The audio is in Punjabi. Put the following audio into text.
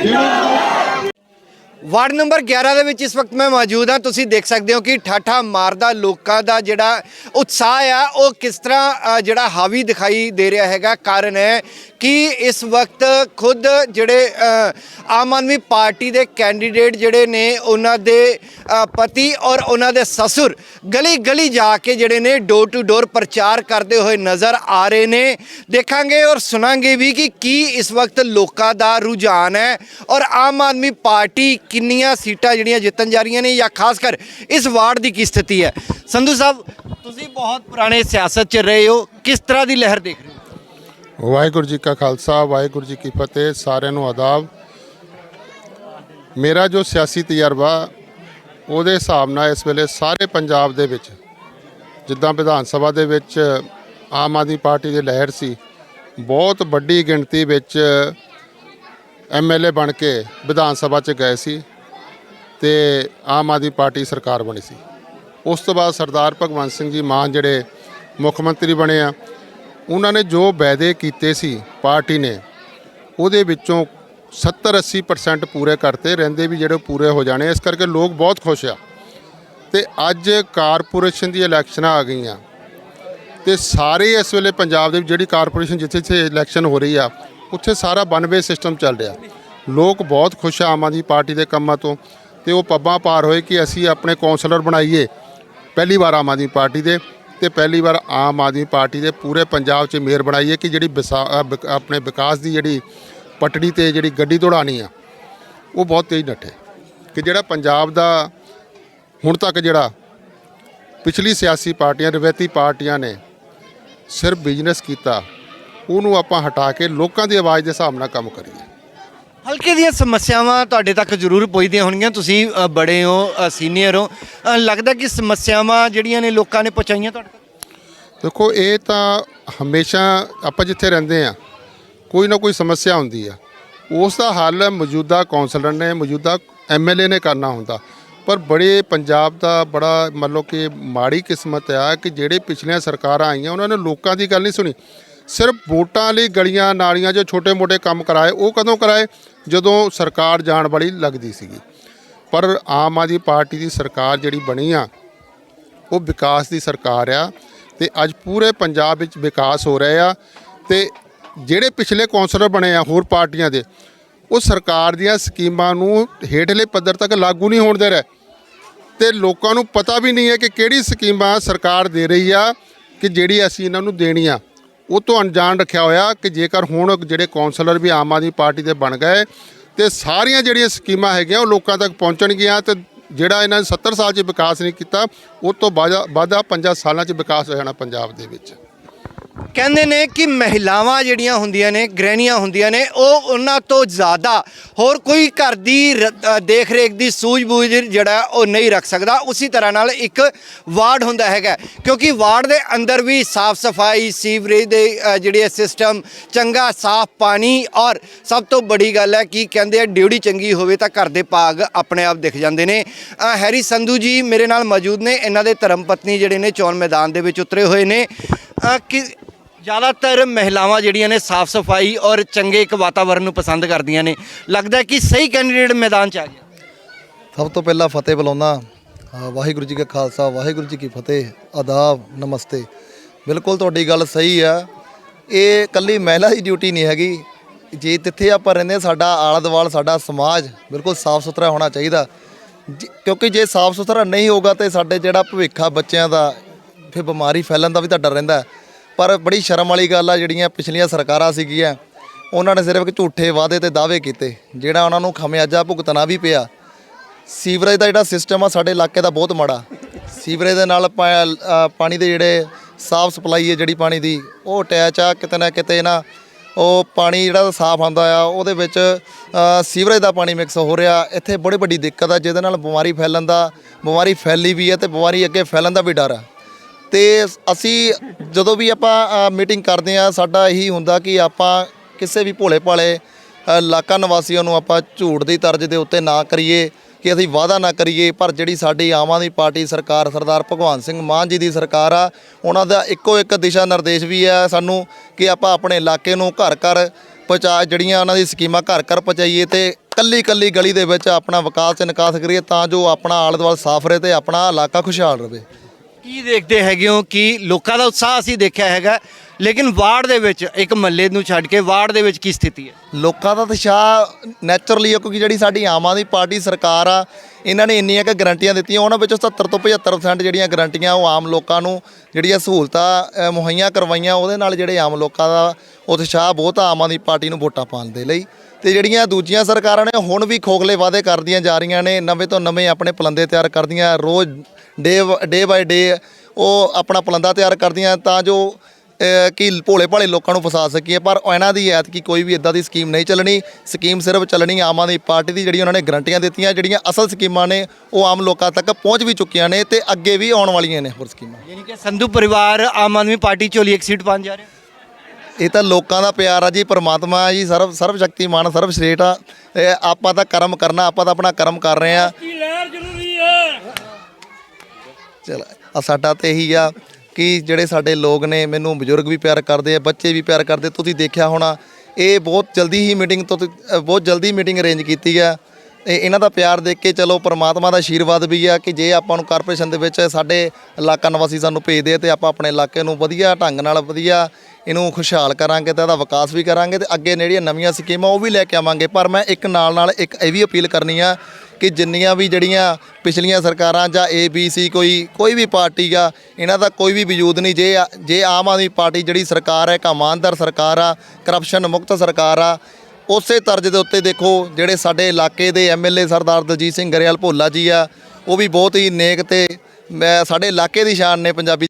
Deus ਵਾਰਡ ਨੰਬਰ 11 ਦੇ ਵਿੱਚ ਇਸ ਵਕਤ ਮੈਂ ਮੌਜੂਦ ਹਾਂ। ਤੁਸੀਂ ਦੇਖ ਸਕਦੇ ਹੋ ਕਿ ਠਾਠਾ ਮਾਰਦਾ ਲੋਕਾਂ ਦਾ ਜਿਹੜਾ ਉਤਸ਼ਾਹ ਆ, ਉਹ ਕਿਸ ਤਰ੍ਹਾਂ ਜਿਹੜਾ ਹਾਵੀ ਦਿਖਾਈ ਦੇ ਰਿਹਾ ਹੈਗਾ। ਕਾਰਨ ਹੈ ਕਿ ਇਸ ਵਕਤ ਖੁਦ ਜਿਹੜੇ ਆਮ ਆਦਮੀ ਪਾਰਟੀ ਦੇ ਕੈਂਡੀਡੇਟ ਜਿਹੜੇ ਨੇ, ਉਹਨਾਂ ਦੇ ਪਤੀ ਔਰ ਉਹਨਾਂ ਦੇ ਸਸੁਰ ਗਲੀ ਗਲੀ ਜਾ ਕੇ ਜਿਹੜੇ ਨੇ ਡੋਰ ਟੂ ਡੋਰ ਪ੍ਰਚਾਰ ਕਰਦੇ ਹੋਏ ਨਜ਼ਰ ਆ ਰਹੇ ਨੇ। ਦੇਖਾਂਗੇ ਔਰ ਸੁਣਾਂਗੇ ਵੀ ਕਿ ਕੀ ਇਸ ਵਕਤ ਲੋਕਾਂ ਦਾ ਰੁਝਾਨ ਹੈ ਔਰ ਆਮ ਆਦਮੀ ਪਾਰਟੀ ਕਿੰਨੀਆਂ ਸੀਟਾਂ ਜਿਹੜੀਆਂ ਜਿੱਤਣ ਜਾ ਰਹੀਆਂ ਨੇ ਜਾਂ ਖਾਸ ਕਰ ਇਸ ਵਾਰਡ ਦੀ ਕੀ ਸਥਿਤੀ ਹੈ? ਸੰਧੂ ਸਾਹਿਬ, ਤੁਸੀਂ ਬਹੁਤ ਪੁਰਾਣੇ ਸਿਆਸਤ 'ਚ ਰਹੇ ਹੋ, ਕਿਸ ਤਰ੍ਹਾਂ ਦੀ ਲਹਿਰ ਦੇਖ ਰਹੇ ਹੋ? ਵਾਹਿਗੁਰੂ ਜੀ ਕਾ ਖਾਲਸਾ, ਵਾਹਿਗੁਰੂ ਜੀ ਕੀ ਫਤਿਹ, ਸਾਰਿਆਂ ਨੂੰ ਆਦਾਬ। ਮੇਰਾ ਜੋ ਸਿਆਸੀ ਤਜਰਬਾ, ਉਹਦੇ ਹਿਸਾਬ ਨਾਲ ਇਸ ਵੇਲੇ ਸਾਰੇ ਪੰਜਾਬ ਦੇ ਵਿੱਚ, ਜਿੱਦਾਂ ਵਿਧਾਨ ਸਭਾ ਦੇ ਵਿੱਚ ਆਮ ਆਦਮੀ ਪਾਰਟੀ ਦੀ ਲਹਿਰ ਸੀ, ਬਹੁਤ ਵੱਡੀ ਗਿਣਤੀ ਵਿੱਚ ਐਮਐਲਏ ਬਣ ਕੇ ਵਿਧਾਨ ਸਭਾ 'ਚ ਗਏ ਸੀ। ਤੇ ਆਮ ਆਦਮੀ ਪਾਰਟੀ ਸਰਕਾਰ ਬਣੀ ਸੀ। ਉਸ ਤੋਂ ਬਾਅਦ ਸਰਦਾਰ ਭਗਵੰਤ ਸਿੰਘ ਜੀ ਮਾਨ ਜਿਹੜੇ ਮੁੱਖ ਮੰਤਰੀ ਬਣੇ ਆ, ਉਹਨਾਂ ਨੇ ਜੋ ਵਾਅਦੇ ਕੀਤੇ ਸੀ ਪਾਰਟੀ ਨੇ, ਉਹਦੇ ਵਿੱਚੋਂ 70-80% ਪੂਰੇ ਕਰਤੇ, ਰਹਿੰਦੇ ਵੀ ਜਿਹੜੇ ਪੂਰੇ ਹੋ ਜਾਣੇ, ਇਸ ਕਰਕੇ ਲੋਕ ਬਹੁਤ ਖੁਸ਼ ਆ। ਤੇ ਅੱਜ ਕਾਰਪੋਰੇਸ਼ਨ ਦੀ ਇਲੈਕਸ਼ਨਾਂ ਆ ਗਈਆਂ ਤੇ ਸਾਰੇ ਇਸ ਵੇਲੇ ਪੰਜਾਬ ਦੇ ਜਿਹੜੀ ਕਾਰਪੋਰੇਸ਼ਨ ਜਿੱਥੇ ਜਿੱਥੇ ਇਲੈਕਸ਼ਨ ਹੋ ਰਹੀ ਆ, ਉੱਥੇ ਸਾਰਾ ਵਨ ਵੇ ਸਿਸਟਮ ਚੱਲ ਰਿਹਾ। ਲੋਕ ਬਹੁਤ ਖੁਸ਼ ਆ ਆਮ ਆਦਮੀ ਪਾਰਟੀ ਦੇ ਕੰਮਾਂ ਤੋਂ ਤੇ ਉਹ ਪੱਬਾਂ ਪਾਰ ਹੋਏ ਕਿ ਅਸੀਂ ਆਪਣੇ ਕੌਂਸਲਰ ਬਣਾਈਏ। ਪਹਿਲੀ ਵਾਰ ਆਮ ਆਦਮੀ ਪਾਰਟੀ ਦੇ ਤੇ ਪਹਿਲੀ ਵਾਰ ਆਮ ਆਦਮੀ ਪਾਰਟੀ ਦੇ ਪੂਰੇ ਪੰਜਾਬ 'ਚ ਮੇਅਰ ਬਣਾਈਏ ਕਿ ਜਿਹੜੀ ਵਿਸਾ- ਅ, ਆਪਣੇ ਵਿਕਾਸ ਦੀ ਜਿਹੜੀ ਪਟੜੀ ਤੇ ਜਿਹੜੀ ਗੱਡੀ ਦੌੜਾਣੀ ਆ ਉਹ ਬਹੁਤ ਤੇਜ਼ ਨੱਠੇ ਕਿ ਜਿਹੜਾ ਪੰਜਾਬ ਦਾ ਹੁਣ ਤੱਕ ਜਿਹੜਾ ਪਿਛਲੀ ਸਿਆਸੀ ਪਾਰਟੀਆਂ ਰਵਾਇਤੀ ਪਾਰਟੀਆਂ ਨੇ ਸਿਰਫ ਬਿਜ਼ਨਸ ਕੀਤਾ ਉਹਨੂੰ ਆਪਾਂ ਹਟਾ ਕੇ ਲੋਕਾਂ ਦੀ ਆਵਾਜ਼ ਦੇ ਹਿਸਾਬ ਨਾਲ ਕੰਮ ਕਰੀਏ। ਹਲਕੇ ਦੀਆਂ ਸਮੱਸਿਆਵਾਂ ਤੁਹਾਡੇ ਤੱਕ ਜ਼ਰੂਰ ਪਹੁੰਚਦੀਆਂ ਹੋਣਗੀਆਂ। ਤੁਸੀਂ ਅ, ਬੜੇ ਹੋ ਸੀਨੀਅਰ ਹੋ। ਅ, ਲੱਗਦਾ ਕਿ ਸਮੱਸਿਆਵਾਂ ਜਿਹੜੀਆਂ ਨੇ ਲੋਕਾਂ ਨੇ ਪਹੁੰਚਾਈਆਂ ਤੁਹਾਡੇ ਤੱਕ? ਦੇਖੋ ਇਹ ਤਾਂ ਹਮੇਸ਼ਾ ਆਪਾਂ ਜਿੱਥੇ ਰਹਿੰਦੇ ਆ ਕੋਈ ਨਾ ਕੋਈ ਸਮੱਸਿਆ ਹੁੰਦੀ ਆ। ਉਸ ਦਾ ਹੱਲ ਮੌਜੂਦਾ ਕੌਂਸਲਰ ਨੇ ਮੌਜੂਦਾ ਐਮਐਲਏ ਨੇ ਕਰਨਾ ਹੁੰਦਾ। ਪਰ ਬੜੇ ਪੰਜਾਬ ਦਾ ਬੜਾ ਮੰਨ ਲਓ ਕਿ ਮਾੜੀ ਕਿਸਮਤ ਆ ਕਿ ਜਿਹੜੇ ਪਿਛਲੀਆਂ ਸਰਕਾਰਾਂ ਆਈਆਂ ਉਹਨਾਂ ਨੇ ਲੋਕਾਂ ਦੀ ਗੱਲ ਨਹੀਂ ਸੁਣੀ। ਸਿਰਫ ਵੋਟਾਂ ਲਈ ਗਲੀਆਂ ਨਾਲੀਆਂ ਜੋ ਛੋਟੇ-ਮੋਟੇ ਕੰਮ ਕਰਾਏ ਉਹ ਕਦੋਂ ਕਰਾਏ? ਜਦੋਂ ਸਰਕਾਰ ਜਾਣ ਵਾਲੀ ਲੱਗਦੀ ਸੀਗੀ। ਪਰ ਆਮ ਆਦਮੀ ਪਾਰਟੀ ਦੀ ਸਰਕਾਰ ਜਿਹੜੀ ਬਣੀ ਆ, ਉਹ ਵਿਕਾਸ ਦੀ ਸਰਕਾਰ ਆ ਤੇ ਅੱਜ ਪੂਰੇ ਪੰਜਾਬ ਵਿੱਚ ਵਿਕਾਸ ਹੋ ਰਿਹਾ ਆ ਤੇ ਜਿਹੜੇ ਪਿਛਲੇ ਕੌਂਸਲਰ ਬਣੇ ਆ ਹੋਰ ਪਾਰਟੀਆਂ ਦੇ, ਉਹ ਸਰਕਾਰ ਦੀਆਂ ਸਕੀਮਾਂ ਨੂੰ ਹੇਠਲੇ ਪੱਧਰ ਤੱਕ ਲਾਗੂ ਨਹੀਂ ਹੋਣ ਦੇ ਰਹੇ। ਤੇ ਲੋਕਾਂ ਨੂੰ ਪਤਾ ਵੀ ਨਹੀਂ ਹੈ ਕਿ ਕਿਹੜੀ ਸਕੀਮਾਂ ਸਰਕਾਰ ਦੇ ਰਹੀ ਆ, ਕਿ ਜਿਹੜੀ ਅਸੀਂ ਇਹਨਾਂ ਨੂੰ ਦੇਣੀ ਆ ਉਹ ਤੋਂ ਅਣਜਾਣ ਰੱਖਿਆ ਹੋਇਆ ਕਿ ਜੇਕਰ ਹੁਣ ਜਿਹੜੇ ਕੌਂਸਲਰ ਵੀ ਆਮ ਆਦਮੀ ਪਾਰਟੀ ਦੇ ਬਣ ਗਏ ਤੇ ਸਾਰੀਆਂ ਜਿਹੜੀਆਂ ਸਕੀਮਾਂ ਹੈਗੀਆਂ ਉਹ ਲੋਕਾਂ ਤੱਕ ਪਹੁੰਚਣਗੀਆਂ ਤੇ ਜਿਹੜਾ ਇਹਨਾਂ ਨੇ 70 ਸਾਲ 'ਚ ਵਿਕਾਸ ਨਹੀਂ ਕੀਤਾ, ਉਹ ਤੋਂ ਬਾਅਦ ਬਾਅਦਾ 5 ਸਾਲਾਂ 'ਚ ਵਿਕਾਸ ਹੋ ਜਾਣਾ ਪੰਜਾਬ ਦੇ ਵਿੱਚ। ਕਹਿੰਦੇ ਨੇ ਕਿ ਮਹਿਲਾਵਾਂ ਜਿਹੜੀਆਂ ਹੁੰਦੀਆਂ ਨੇ ਗ੍ਰਹਿਣੀਆਂ ਹੁੰਦੀਆਂ ਨੇ ਉਹ ਉਹਨਾਂ ਤੋਂ ਜ਼ਿਆਦਾ ਹੋਰ ਕੋਈ ਘਰ ਦੀ ਰ- ਅ, ਦੇਖ ਰੇਖ ਦੀ ਸੂਝ-ਬੂਝ ਜਿਹੜਾ ਉਹ ਨਹੀਂ ਰੱਖ ਸਕਦਾ। ਉਸੇ ਤਰ੍ਹਾਂ ਨਾਲ ਇੱਕ ਵਾਰਡ ਹੁੰਦਾ ਹੈਗਾ ਕਿਉਂਕਿ ਵਾਰਡ ਦੇ ਅੰਦਰ ਵੀ ਸਾਫ਼ ਸਫ਼ਾਈ ਸੀਵਰੇਜ ਦੇ ਅ, ਜਿਹੜੇ ਸਿਸਟਮ ਚੰਗਾ ਸਾਫ਼ ਪਾਣੀ ਔਰ ਸਭ ਤੋਂ ਬੜੀ ਗੱਲ ਹੈ ਕਿ ਕਹਿੰਦੇ ਆ ਡਿਊਟੀ ਚੰਗੀ ਹੋਵੇ ਤਾਂ ਘਰ ਦੇ ਭਾਗ ਆਪਣੇ ਆਪ ਦਿਖ ਜਾਂਦੇ ਨੇ। ਹੈਰੀ ਸੰਧੂ ਜੀ ਮੇਰੇ ਨਾਲ ਮੌਜੂਦ ਨੇ ਇਹਨਾਂ ਦੇ ਧਰਮ ਪਤਨੀ ਜਿਹੜੇ ਨੇ ਚੋਣ ਮੈਦਾਨ ਦੇ ਵਿੱਚ ਉਤਰੇ ਹੋਏ ਨੇ। ਕਿ ਜ਼ਿਆਦਾਤਰ ਮਹਿਲਾਵਾਂ ਜਿਹੜੀਆਂ ਨੇ ਸਾਫ਼ ਸਫ਼ਾਈ ਔਰ ਚੰਗੇ ਇੱਕ ਵਾਤਾਵਰਣ ਨੂੰ ਪਸੰਦ ਕਰਦੀਆਂ ਨੇ। ਲੱਗਦਾ ਹੈ ਕਿ ਸਹੀ ਕੈਂਡੀਡੇਟ ਮੈਦਾਨ 'ਚ ਆ ਗਿਆ। ਸਭ ਤੋਂ ਪਹਿਲਾਂ ਫਤਿਹ ਬੁਲਾਉਣਾ ਅ, ਵਾਹਿਗੁਰੂ ਜੀ ਕਾ ਖਾਲਸਾ ਵਾਹਿਗੁਰੂ ਜੀ ਕੀ ਫਤਿਹ। ਆਦਾਬ ਨਮਸਤੇ। ਬਿਲਕੁਲ ਤੁਹਾਡੀ ਗੱਲ ਸਹੀ ਆ। ਇਹ ਕੱਲੀ ਮਹਿਲਾ ਦੀ ਡਿਊਟੀ ਨਹੀਂ ਹੈਗੀ। ਜੇ ਜਿੱਥੇ ਆਪਾਂ ਰਹਿੰਦੇ ਹਾਂ, ਸਾਡਾ ਆਲਾ ਦੁਆਲਾ ਸਾਡਾ ਸਮਾਜ ਬਿਲਕੁਲ ਸਾਫ਼ ਸੁਥਰਾ ਹੋਣਾ ਚਾਹੀਦਾ। ਜਿ- ਕਿਉਂਕਿ ਜੇ ਸਾਫ਼ ਸੁਥਰਾ ਨਹੀਂ ਹੋਗਾ ਤੇ ਸਾਡੇ ਜਿਹੜਾ ਭਵਿੱਖ ਆ ਬੱਚਿਆਂ ਦਾ ਫਿਰ ਬਿਮਾਰੀ ਫੈਲਣ ਦਾ ਵੀ ਤਾਂ ਡਰ ਰਹਿੰਦਾ। ਪਰ ਬੜੀ ਸ਼ਰਮ ਵਾਲੀ ਗੱਲ ਆ, ਜਿਹੜੀਆਂ ਪਿਛਲੀਆਂ ਸਰਕਾਰਾਂ ਸੀਗੀਆਂ, ਉਹਨਾਂ ਨੇ ਸਿਰਫ ਝੂਠੇ ਵਾਅਦੇ ਤੇ ਦਾਅਵੇ ਕੀਤੇ, ਜਿਹੜਾ ਉਹਨਾਂ ਨੂੰ ਖਮਿਆਜਾ ਭੁਗਤਣਾ ਵੀ ਪਿਆ। ਸੀਵਰੇਜ ਦਾ ਜਿਹੜਾ ਸਿਸਟਮ ਆ, ਸਾਡੇ ਇਲਾਕੇ ਦਾ ਬਹੁਤ ਮਾੜਾ। ਸੀਵਰੇਜ ਦੇ ਨਾਲ ਪਾਣੀ ਦੇ ਜਿਹੜੇ ਸਾਫ਼ ਸਪਲਾਈ ਹੈ, ਜਿਹੜੀ ਪਾਣੀ ਦੀ, ਉਹ ਅਟੈਚ ਆ, ਕਿਤੇ ਨਾ ਕਿਤੇ ਨਾ ਉਹ ਪਾਣੀ ਜਿਹੜਾ ਸਾਫ਼ ਆਉਂਦਾ ਆ, ਉਹਦੇ ਵਿੱਚ ਸੀਵਰੇਜ ਦਾ ਪਾਣੀ ਮਿਕਸ ਹੋ ਰਿਹਾ। ਇੱਥੇ ਬੜੀ ਵੱਡੀ ਦਿੱਕਤ ਆ, ਜਿਹਦੇ ਨਾਲ ਬਿਮਾਰੀ ਫੈਲਣ ਦਾ, ਬਿਮਾਰੀ ਫੈਲੀ ਵੀ ਹੈ ਤੇ ਬਿਮਾਰੀ ਅੱਗੇ ਫੈਲਣ ਦਾ ਵੀ ਡਰ ਆ। ਤੇ ਅਸੀਂ ਜਦੋਂ ਵੀ ਆਪਾਂ ਮੀਟਿੰਗ ਕਰਦੇ ਆ ਸਾਡਾ ਇਹੀ ਹੁੰਦਾ ਕਿ ਆਪਾਂ ਕਿਸੇ ਵੀ ਭੋਲੇ ਭਾਲੇ ਇਲਾਕਾ ਨਿਵਾਸੀਆਂ ਨੂੰ ਆਪਾਂ ਝੂਠ ਦੀ ਤਰਜ ਦੇ ਉੱਤੇ ਨਾ ਕਰੀਏ, ਕਿ ਅਸੀਂ ਵਾਅਦਾ ਨਾ ਕਰੀਏ, ਪਰ ਜਿਹੜੀ ਸਾਡੀ ਆਮ ਆਦਮੀ ਪਾਰਟੀ ਸਰਕਾਰ, ਸਰਦਾਰ ਭਗਵੰਤ ਸਿੰਘ ਮਾਨ ਜੀ ਦੀ ਸਰਕਾਰ ਆ, ਉਹਨਾਂ ਦਾ ਇੱਕੋ ਇੱਕ ਦਿਸ਼ਾ ਨਿਰਦੇਸ਼ ਵੀ ਹੈ ਸਾਨੂੰ ਕਿ ਆਪਾਂ ਆਪਣੇ ਇਲਾਕੇ ਨੂੰ ਘਰ ਘਰ ਪਹੁੰਚਾ, ਜਿਹੜੀਆਂ ਉਹਨਾਂ ਦੀ ਸਕੀਮਾਂ ਘਰ ਘਰ ਪਹੁੰਚਾਈਏ ਤੇ ਕੱਲੀ ਕੱਲੀ ਗਲੀ ਦੇ ਵਿੱਚ ਆਪਣਾ ਵਿਕਾਸ ਤੇ ਨਿਕਾਸ ਕਰੀਏ, ਤਾਂ ਜੋ ਆਪਣਾ ਆਲੇ ਦੁਆਲੇ ਸਾਫ਼ ਰਹੇ ਤੇ ਆਪਣਾ ਇਲਾਕਾ ਖੁਸ਼ਹਾਲ ਰਹੇ। ਕੀ ਦੇਖਦੇ ਹੈਗੇ ਹੋ? ਕਿ ਲੋਕਾਂ ਦਾ ਉਤਸ਼ਾਹ ਅਸੀਂ ਦੇਖਿਆ ਹੈਗਾ। ਲੇਕਿਨ ਵਾਰਡ ਦੇ ਵਿੱਚ ਇੱਕ ਮਹੱਲੇ ਨੂੰ ਛੱਡ ਕੇ ਵਾਰਡ ਦੇ ਵਿੱਚ ਕੀ ਸਥਿਤੀ ਹੈ? ਲੋਕਾਂ ਦਾ ਉਤਸ਼ਾਹ ਨੈਚੁਰਲੀ ਹੈ ਕਿਉਂਕਿ ਜਿਹੜੀ ਸਾਡੀ ਆਮ ਆਦਮੀ ਪਾਰਟੀ ਸਰਕਾਰ ਆ ਇਹਨਾਂ ਨੇ ਇੰਨੀਆਂ ਕਿ ਗਰੰਟੀਆਂ ਦਿੱਤੀਆਂ ਉਹਨਾਂ ਵਿੱਚੋਂ 70 ਤੋਂ 75% ਜਿਹੜੀਆਂ ਗਰੰਟੀਆਂ ਉਹ ਆਮ ਲੋਕਾਂ ਨੂੰ ਜਿਹੜੀਆਂ ਸਹੂਲਤਾਂ ਅ, ਮੁਹੱਈਆ ਕਰਵਾਈਆਂ ਉਹਦੇ ਨਾਲ ਜਿਹੜੇ ਆਮ ਲੋਕਾਂ ਦਾ ਉਤਸ਼ਾਹ ਬਹੁਤ ਆ ਆਮ ਆਦਮੀ ਪਾਰਟੀ ਨੂੰ ਵੋਟਾਂ ਪਾਉਣ ਦੇ ਲਈ। ਤੇ ਜਿਹੜੀਆਂ ਦੂਜੀਆਂ ਸਰਕਾਰਾਂ ਨੇ ਹੁਣ ਵੀ ਖੋਖਲੇ ਵਾਅਦੇ ਕਰਦੀਆਂ ਜਾ ਰਹੀਆਂ ਨੇ, ਨਵੇਂ ਤੋਂ ਨਵੇਂ ਆਪਣੇ ਪਲੰਦੇ ਤਿਆਰ ਕਰਦੀਆਂ, ਰੋਜ਼ ਡੇ ਡੇ ਬਾਏ ਡੇ ਉਹ ਆਪਣਾ ਪਲੰਦਾ ਤਿਆਰ ਕਰਦੀਆਂ ਤਾਂ ਜੋ ਕਿ ਭੋਲੇ ਭਾਲੇ ਲੋਕਾਂ ਨੂੰ ਫਸਾ ਸਕੀਏ। ਪਰ ਇਹਨਾਂ ਦੀ ਐਤਕੀ ਕੋਈ ਵੀ ਇਦਾਂ ਦੀ ਸਕੀਮ ਨਹੀਂ ਚੱਲਣੀ। ਸਕੀਮ ਸਿਰਫ ਚੱਲਣੀ ਆਮ ਆਦਮੀ ਪਾਰਟੀ ਦੀ ਜਿਹੜੀ ਉਹਨਾਂ ਨੇ ਗਰੰਟੀਆਂ ਦਿੱਤੀਆਂ, ਜਿਹੜੀਆਂ ਅਸਲ ਸਕੀਮਾਂ ਨੇ, ਉਹ ਆਮ ਲੋਕਾਂ ਤੱਕ ਪਹੁੰਚ ਵੀ ਚੁੱਕੀਆਂ ਨੇ ਤੇ ਅੱਗੇ ਵੀ ਆਉਣ ਵਾਲੀਆਂ ਨੇ ਹੋਰ ਸਕੀਮਾਂ। ਯਾਨੀ ਕਿ ਸੰਧੂ ਪਰਿਵਾਰ ਆਮ ਆਦਮੀ ਪਾਰਟੀ ਚੋਂ ਲਈ ਇੱਕ ਸੀਟ ਪਾਉਣ ਜਾ ਰਿਹਾ? ਇਹ ਤਾਂ ਲੋਕਾਂ ਦਾ ਪਿਆਰ ਆ ਜੀ ਪਰਮਾਤਮਾ ਆ ਜੀ ਸਰਵ ਸਰਵ ਸ਼ਕਤੀਮਾਨ ਸਰਵ ਸ਼੍ਰੇਸ਼ਟ ਆ। ਇਹ ਆਪਾਂ ਤਾਂ ਕਰਮ ਕਰਨਾ ਆਪਾਂ ਤਾਂ ਆਪਣਾ ਕਰਮ ਕਰ ਰਹੇ ਆ। ਲਹਿਰ ਜ਼ਰੂਰੀ ਹੈ ਚਲ ਆ ਸਾਡਾ ਤੇ ਇਹੀ ਆ ਕਿ ਜਿਹੜੇ ਸਾਡੇ ਲੋਕ ਨੇ ਮੈਨੂੰ ਬਜ਼ੁਰਗ ਵੀ ਪਿਆਰ ਕਰਦੇ ਆ ਬੱਚੇ ਵੀ ਪਿਆਰ ਕਰਦੇ ਤੁਸੀਂ ਦੇਖਿਆ ਹੋਣਾ ਇਹ ਬਹੁਤ ਜਲਦੀ ਹੀ ਮੀਟਿੰਗ ਤੋਂ ਅ, ਬਹੁਤ ਜਲਦੀ ਮੀਟਿੰਗ ਅਰੇਂਜ ਕੀਤੀ ਆ। ਇਹ ਇਹਨਾਂ ਦਾ ਪਿਆਰ ਦੇਖ ਕੇ ਚਲੋ ਪ੍ਰਮਾਤਮਾ ਦਾ ਆਸ਼ੀਰਵਾਦ ਵੀ ਆ ਕਿ ਜੇ ਆਪਾਂ ਨੂੰ ਕਾਰਪੋਰੇਸ਼ਨ ਦੇ ਵਿੱਚ ਸਾਡੇ ਇਲਾਕਾ ਨਿਵਾਸੀ ਸਾਨੂੰ ਭੇਜਦੇ ਆ ਤੇ ਆਪਾਂ ਆਪਣੇ ਇਲਾਕੇ ਨੂੰ ਵਧੀਆ ਢੰਗ ਨਾਲ ਵਧੀਆ ਇਹਨੂੰ ਖੁਸ਼ਹਾਲ ਕਰਾਂਗੇ ਤੇ ਇਹਦਾ ਵਿਕਾਸ ਵੀ ਕਰਾਂਗੇ ਤੇ ਅੱਗੇ ਜਿਹੜੀਆਂ ਨਵੀਆਂ ਸਕੀਮਾਂ ਉਹ ਵੀ ਲੈ ਕੇ ਆਵਾਂਗੇ। ਪਰ ਮੈਂ ਇੱਕ ਨਾਲ ਨਾਲ ਇੱਕ ਇਹ ਵੀ ਅਪੀਲ ਕਰਨੀ ਆ ਕਿ ਜਿੰਨੀਆਂ ਵੀ ਜਿਹੜੀਆਂ ਪਿਛਲੀਆਂ ਸਰਕਾਰਾਂ ਜਾਂ ਏ ਬੀ ਸੀ ਕੋਈ ਕੋਈ ਵੀ ਪਾਰਟੀ ਆ, ਇਹਨਾਂ ਦਾ ਕੋਈ ਵੀ ਵਜੂਦ ਨਹੀਂ। ਜੇ ਜੇ ਆਮ ਆਦਮੀ ਪਾਰਟੀ ਜਿਹੜੀ ਸਰਕਾਰ ਹੈ, ਇੱਕ ਇਮਾਨਦਾਰ ਸਰਕਾਰ ਆ ਕਰਪਸ਼ਨ ਮੁਕਤ ਸਰਕਾਰ ਆ, ਉਸੇ ਤਰਜ਼ ਦੇ ਉੱਤੇ ਦੇਖੋ ਜਿਹੜੇ ਸਾਡੇ ਇਲਾਕੇ ਦੇ ਐਮਐਲਏ ਸਰਦਾਰ ਦਲਜੀਤ ਸਿੰਘ ਗਰੇਵਾਲ ਭੋਲਾ ਜੀ ਆ, ਉਹ ਵੀ ਬਹੁਤ ਹੀ ਨੇਕ ਤੇ ਸਾਡੇ ਇਲਾਕੇ ਦੀ ਸ਼ਾਨ ਨੇ ਪੰਜਾਬੀ